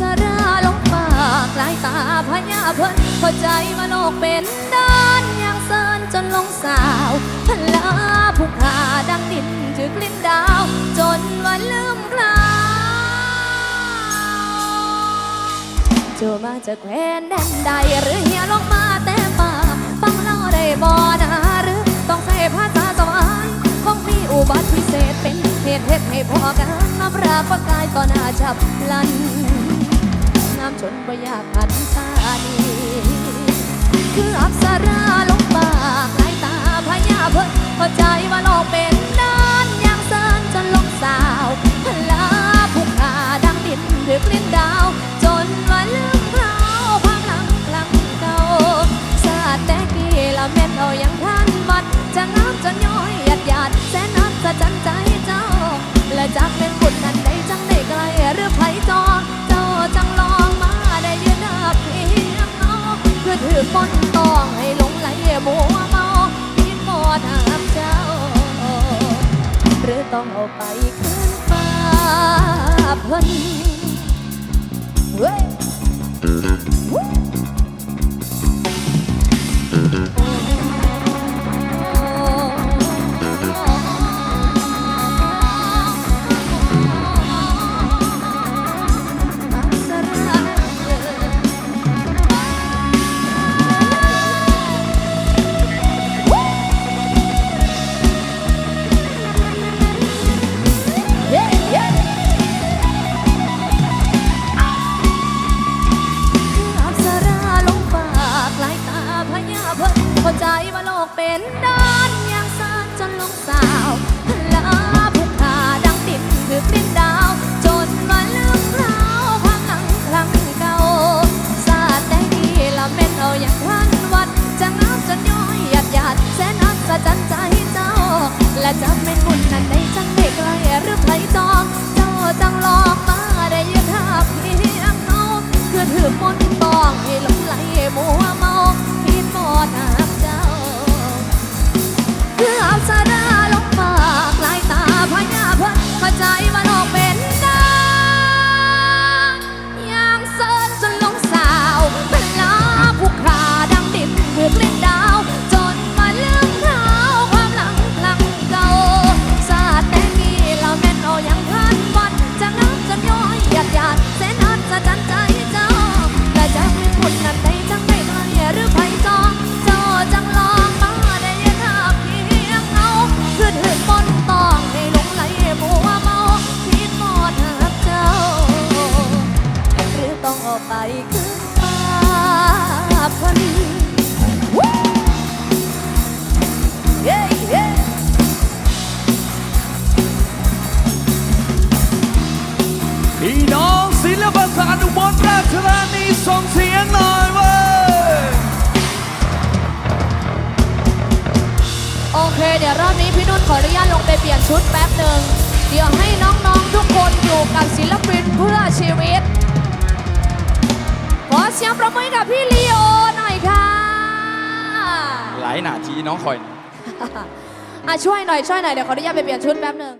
สราลงปากลายตาพญาเพิ่นเข้าใจว่าโลกเป็นด้านอย่างเซินจนลงสาวพลาผู้ขาดังดินถือกลิ้นดาว จนวันลืมคลาวเจมาจากแคว้นแดนใดหรือเฮียลงมาแต่ป่าฟังเล่าได้บ่นะหรือต้องใช้ภาษาสวรรคงมีอุบัติพิเศษเป็นเหตุเหตุให้พอกันนับรากประกายต่อหน้าจับลันามชนบ่อยากหันตานีคืออับสาร ต้องเอาไปคืนฟ้าเพิ่นาพญาเพิ่นเข้าใจว่าโลกเป็นด้านอย่างสาจนลงสาว กไปขึ้นฟ้าพันเย้เย้พี่น้องศิลปศาสตร์อุบลราชธานีส่งเสียงหน่อยเว้ยโอเค เดี๋ยวรอบนี้พี่นุ่นขออนุญาตลงไปเปลี่ยนชุดแป๊บหนึ่งเดี๋ยวให้น้อง หลายหนาทีน้องคอย อะช่วยหน่อยช่วยหน่อยเดี๋ยวขออนุญาตไปเปลี่ยนชุดแป๊บหนึ่ง